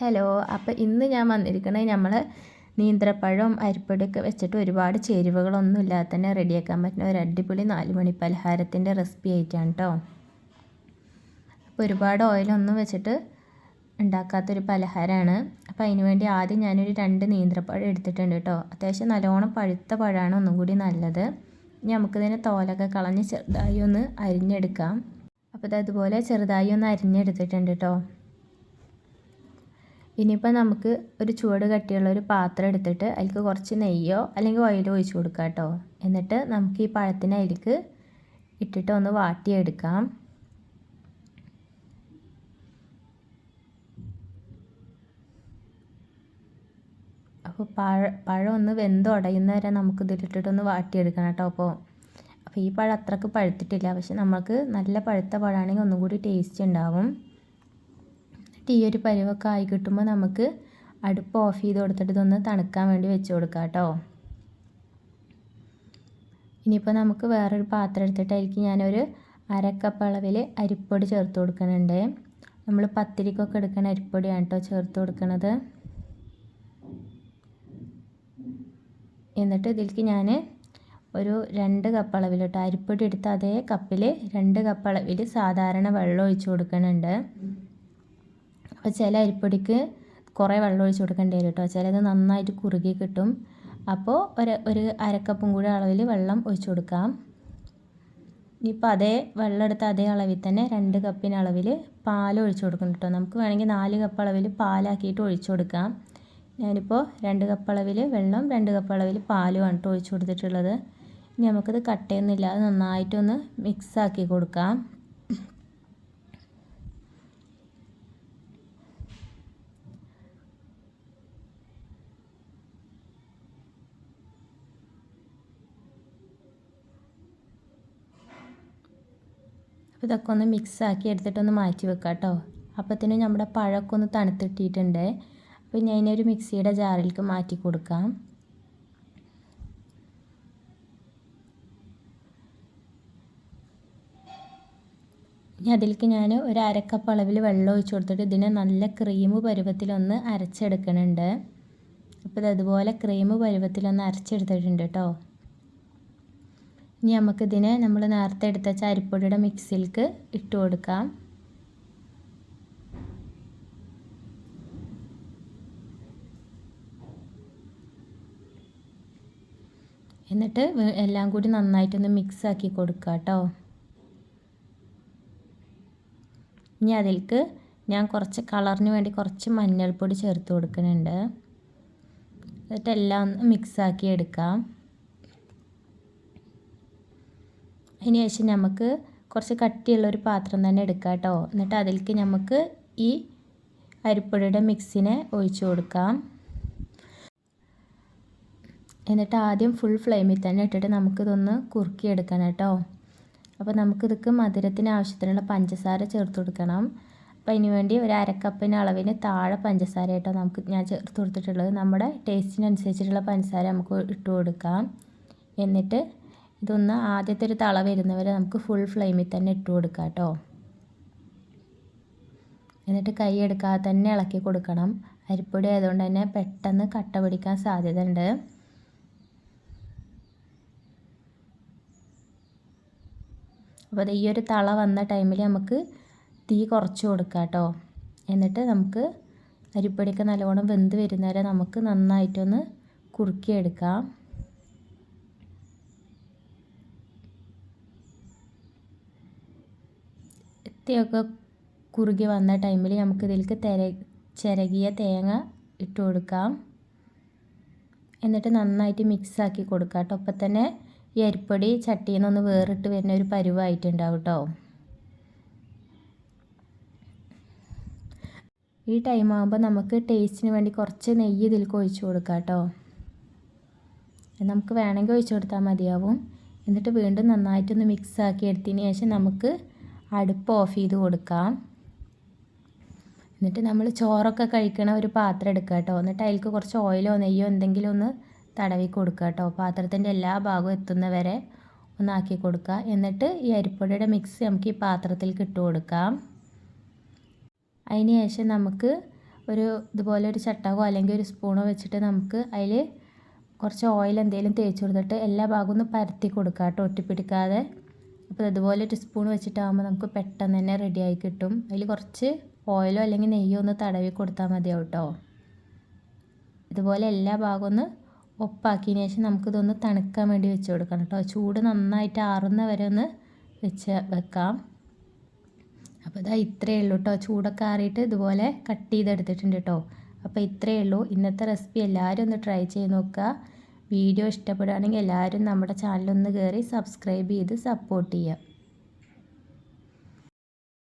Hello അപ്പോൾ ഇന്ന് ഞാൻ വന്നിരിക്കുന്നത് നമ്മൾ നീന്തപ്പഴവും അരിപ്പൊടിയൊക്കെ വെച്ചിട്ട് ഒരുപാട് ചേരുവകളൊന്നും ഇല്ലാതെ തന്നെ റെഡിയാക്കാൻ പറ്റുന്ന ഒരു അടിപൊളി നാലുമണി പലഹാരത്തിന്റെ റെസിപ്പി ആയിട്ടാണ് കേട്ടോ അപ്പോൾ ഒരുപാട് ഓയിലൊന്നും വെച്ചിട്ട് ഉണ്ടാക്കാത്തൊരു പലഹാരമാണ് അപ്പോൾ അതിന് വേണ്ടി ആദ്യം ഞാനൊരു രണ്ട് നീന്തപ്പഴം എടുത്തിട്ടുണ്ട് കേട്ടോ അത്യാവശ്യം നല്ലോണം പഴുത്ത പഴമാണ് ഒന്നും കൂടി നല്ലത്. ഇനി നമുക്കിതിനെ തോലൊക്കെ കളഞ്ഞ് ചെറുതായി ഒന്ന് അരിഞ്ഞെടുക്കാം. അപ്പോൾ അതുപോലെ ചെറുതായി ഒന്ന് അരിഞ്ഞെടുത്തിട്ടുണ്ട് കേട്ടോ ഇനിയിപ്പോൾ നമുക്ക് ഒരു ചുവട് കട്ടിയുള്ള ഒരു പാത്രം എടുത്തിട്ട് അതിലേക്ക് കുറച്ച് നെയ്യോ അല്ലെങ്കിൽ ഓയിലോ ഒഴിച്ച് കൊടുക്കാം കേട്ടോ. എന്നിട്ട് നമുക്ക് ഈ പഴത്തിന് അതിലേക്ക് ഇട്ടിട്ട് ഒന്ന് വാട്ടിയെടുക്കാം. അപ്പോൾ പഴ പഴം ഒന്ന് വെന്തുടയുന്ന വരെ നമുക്ക് ഇതിലിട്ടിട്ടൊന്ന് വാട്ടിയെടുക്കണം കേട്ടോ. അപ്പോൾ അപ്പോൾ ഈ പഴം അത്രയ്ക്ക് പഴുത്തിട്ടില്ല. പക്ഷെ നമുക്ക് നല്ല പഴുത്ത പഴമാണെങ്കിൽ ഒന്നും കൂടി ടേസ്റ്റ് ഉണ്ടാവും. ഈ ഒരു പരിവൊക്കെ ആയി കിട്ടുമ്പോൾ നമുക്ക് അടുപ്പ് ഓഫ് ചെയ്ത് കൊടുത്തിട്ട് ഇതൊന്ന് തണുക്കാൻ വേണ്ടി വെച്ച് കൊടുക്കാം കേട്ടോ ഇനിയിപ്പോൾ നമുക്ക് വേറൊരു പാത്രം എടുത്തിട്ടായിരിക്കും ഞാനൊരു അരക്കപ്പ് അളവിൽ അരിപ്പൊടി ചേർത്ത് കൊടുക്കുന്നുണ്ട് നമ്മൾ പത്തിരിക്കൊക്കെ എടുക്കുന്ന അരിപ്പൊടിയാണ് കേട്ടോ ചേർത്ത് കൊടുക്കുന്നത് എന്നിട്ട് ഇതിലേക്ക് ഞാൻ ഒരു രണ്ട് കപ്പ് അളവിൽ കേട്ടോ അരിപ്പൊടി എടുത്ത അതേ കപ്പിൽ രണ്ട് കപ്പ് അളവിൽ സാധാരണ വെള്ളം ഒഴിച്ച് കൊടുക്കുന്നുണ്ട് അപ്പോൾ ചില അരിപ്പൊടിക്ക് കുറേ വെള്ളം ഒഴിച്ച് കൊടുക്കേണ്ടി വരും കേട്ടോ ചിലത് നന്നായിട്ട് കുറുകി കിട്ടും. അപ്പോൾ ഒരു ഒരു അരക്കപ്പും കൂടി അളവിൽ വെള്ളം ഒഴിച്ച് കൊടുക്കാം. ഇനിയിപ്പോൾ അതേ വെള്ളം എടുത്ത അതേ അളവിൽ തന്നെ രണ്ട് കപ്പിന് അളവിൽ പാൽ ഒഴിച്ച് കൊടുക്കണം കേട്ടോ നമുക്ക് വേണമെങ്കിൽ നാല് കപ്പ് അളവിൽ പാലാക്കിയിട്ട് ഒഴിച്ച് കൊടുക്കാം. ഞാനിപ്പോൾ രണ്ട് കപ്പ് അളവിൽ വെള്ളം രണ്ട് കപ്പ് അളവിൽ പാലുമാണ് കേട്ടോ ഒഴിച്ച് കൊടുത്തിട്ടുള്ളത്. ഇനി നമുക്കിത് കട്ടയൊന്നുമില്ല അത് നന്നായിട്ടൊന്ന് മിക്സാക്കി കൊടുക്കാം. അപ്പോൾ ഇതൊക്കെ ഒന്ന് മിക്സ് ആക്കി എടുത്തിട്ടൊന്ന് മാറ്റി വെക്കാം കേട്ടോ അപ്പോഴത്തേനും നമ്മുടെ പഴമൊക്കെ ഒന്ന് തണുത്തിട്ടിട്ടുണ്ട്. അപ്പോൾ ഞാൻ ഒരു മിക്സിയുടെ ജാറിലേക്ക് മാറ്റി കൊടുക്കാം. ഇനി അതിലേക്ക് ഞാൻ ഒരു അരക്കപ്പ് അളവിൽ വെള്ളം ഒഴിച്ച് കൊടുത്തിട്ട് ഇതിനെ നല്ല ക്രീം പരുവത്തിലൊന്ന് അരച്ചെടുക്കണുണ്ട്. അപ്പോൾ ഇത് അതുപോലെ ക്രീം പരുവത്തിലൊന്ന് അരച്ചെടുത്തിട്ടുണ്ട് കേട്ടോ ഇനി നമുക്കിതിനെ നമ്മൾ നേരത്തെ എടുത്ത ചരിപ്പൊടിയുടെ മിക്സിയിലേക്ക് ഇട്ട് കൊടുക്കാം. എന്നിട്ട് എല്ലാം കൂടി നന്നായിട്ടൊന്ന് മിക്സ് ആക്കി കൊടുക്കുക കേട്ടോ ഇനി അതിലേക്ക് ഞാൻ കുറച്ച് കളറിന് വേണ്ടി കുറച്ച് മഞ്ഞൾപ്പൊടി ചേർത്ത് കൊടുക്കുന്നുണ്ട്. എന്നിട്ട് എല്ലാം ഒന്ന് മിക്സാക്കി എടുക്കാം. അതിന് ശേഷം നമുക്ക് കുറച്ച് കട്ടിയുള്ള ഒരു പാത്രം തന്നെ എടുക്കാം കേട്ടോ. എന്നിട്ട് അതിലേക്ക് നമുക്ക് ഈ അരിപ്പൊടിയുടെ മിക്സിനെ ഒഴിച്ചു കൊടുക്കാം. എന്നിട്ട് ആദ്യം ഫുൾ ഫ്ലെയിമിൽ തന്നെ ഇട്ടിട്ട് നമുക്കിതൊന്ന് കുറുക്കിയെടുക്കണം കേട്ടോ. അപ്പോൾ നമുക്കിതൊക്കെ മധുരത്തിന് ആവശ്യത്തിനുള്ള പഞ്ചസാര ചേർത്ത് കൊടുക്കണം. അപ്പോൾ അതിന് വേണ്ടി ഒരു അരക്കപ്പിന് അളവിന് താഴെ പഞ്ചസാര കേട്ടോ നമുക്ക് ഞാൻ ചേർത്ത് കൊടുത്തിട്ടുള്ളത്. നമ്മുടെ ടേസ്റ്റിനനുസരിച്ചിട്ടുള്ള പഞ്ചസാര നമുക്ക് ഇട്ട് കൊടുക്കാം. എന്നിട്ട് ഇതൊന്ന് ആദ്യത്തെ ഒരു തള വരുന്നവരെ നമുക്ക് ഫുൾ ഫ്ലെയിമിൽ തന്നെ ഇട്ട് കൊടുക്കാം കേട്ടോ. എന്നിട്ട് കൈ എടുക്കാതെ തന്നെ ഇളക്കി കൊടുക്കണം. അരിപ്പൊടി ആയതുകൊണ്ട് തന്നെ പെട്ടെന്ന് കട്ട പിടിക്കാൻ സാധ്യത ഉണ്ട് അപ്പോൾ ഈ ഒരു തള വന്ന ടൈമിൽ നമുക്ക് തീ കുറച്ച് കൊടുക്കാം കേട്ടോ. എന്നിട്ട് നമുക്ക് അരിപ്പൊടിയൊക്കെ നല്ലോണം വെന്ത് വരുന്നവരെ നമുക്ക് നന്നായിട്ടൊന്ന് കുറുക്കിയെടുക്കാം. ഇത്തിയൊക്കെ കുറുകി വന്ന ടൈമിൽ നമുക്ക് ഇതിലേക്ക് തെര ചിരകിയ തേങ്ങ ഇട്ട് കൊടുക്കാം. എന്നിട്ട് നന്നായിട്ട് മിക്സാക്കി കൊടുക്കാം കേട്ടോ. അപ്പം തന്നെ ഈ അരിപ്പൊടി ചട്ടിയിൽ നിന്നൊന്ന് വേറിട്ട് വരുന്ന ഒരു പരുവായിട്ടുണ്ടാവും കേട്ടോ ഈ ടൈം ആകുമ്പോൾ നമുക്ക് ടേസ്റ്റിന് വേണ്ടി കുറച്ച് നെയ്യ് ഇതിലേക്ക് ഒഴിച്ച് കൊടുക്കാം കേട്ടോ. നമുക്ക് വേണമെങ്കിൽ ഒഴിച്ച് കൊടുത്താൽ മതിയാവും. എന്നിട്ട് വീണ്ടും നന്നായിട്ടൊന്ന് മിക്സാക്കി എടുത്തതിന് ശേഷം നമുക്ക് അടുപ്പ് ഓഫ് ചെയ്ത് കൊടുക്കാം. എന്നിട്ട് നമ്മൾ ചോറൊക്കെ കഴിക്കണ ഒരു പാത്രം എടുക്കുക കേട്ടോ. എന്നിട്ട് അതിലേക്ക് കുറച്ച് ഓയിലോ നെയ്യോ എന്തെങ്കിലും ഒന്ന് തടവി കൊടുക്കുക കേട്ടോ. പാത്രത്തിന്റെ എല്ലാ ഭാഗവും എത്തുന്നവരെ ഒന്നാക്കി കൊടുക്കുക. എന്നിട്ട് ഈ അരിപ്പൊടിയുടെ മിക്സ് നമുക്ക് ഈ പാത്രത്തിൽ ഇട്ട് കൊടുക്കാം. അതിന് ശേഷം നമുക്ക് ഒരു ഇതുപോലെ ഒരു ചട്ടകോ അല്ലെങ്കിൽ ഒരു സ്പൂണോ വെച്ചിട്ട് നമുക്ക് അതിൽ കുറച്ച് ഓയിൽ എന്തെങ്കിലും തേച്ച് കൊടുത്തിട്ട് എല്ലാ ഭാഗവും ഒന്ന് പരത്തി കൊടുക്കുക കേട്ടോ. ഒട്ടിപ്പിടിക്കാതെ. അപ്പോൾ ഇതുപോലെ ഒരു സ്പൂൺ വെച്ചിട്ടാകുമ്പോൾ നമുക്ക് പെട്ടെന്ന് തന്നെ റെഡിയായി കിട്ടും. അതിൽ കുറച്ച് ഓയിലോ അല്ലെങ്കിൽ നെയ്യോ ഒന്ന് തടവി കൊടുത്താൽ മതിയാവും കേട്ടോ ഇതുപോലെ എല്ലാ ഭാഗവും ഒന്ന് ഒപ്പാക്കിയതിന് ശേഷം നമുക്കിതൊന്ന് തണുക്കാൻ വേണ്ടി വെച്ച് കൊടുക്കണം കേട്ടോ. ചൂട് നന്നായിട്ട് ആറുന്ന വരെ ഒന്ന് വെച്ച് വെക്കാം. അപ്പോൾ ഇതാ ഇത്രയേ ഉള്ളൂ കേട്ടോ. ചൂടൊക്കെ ആറിയിട്ട് ഇതുപോലെ കട്ട് ചെയ്തെടുത്തിട്ടുണ്ട് കേട്ടോ. അപ്പോൾ ഇത്രയേ ഉള്ളൂ. ഇന്നത്തെ റെസിപ്പി എല്ലാവരും ഒന്ന് ട്രൈ ചെയ്ത് നോക്കുക. വീഡിയോ ഇഷ്ടപ്പെടുകയാണെങ്കിൽ എല്ലാവരും നമ്മുടെ ചാനലൊന്ന് കയറി സബ്സ്ക്രൈബ് ചെയ്ത് സപ്പോർട്ട് ചെയ്യുക.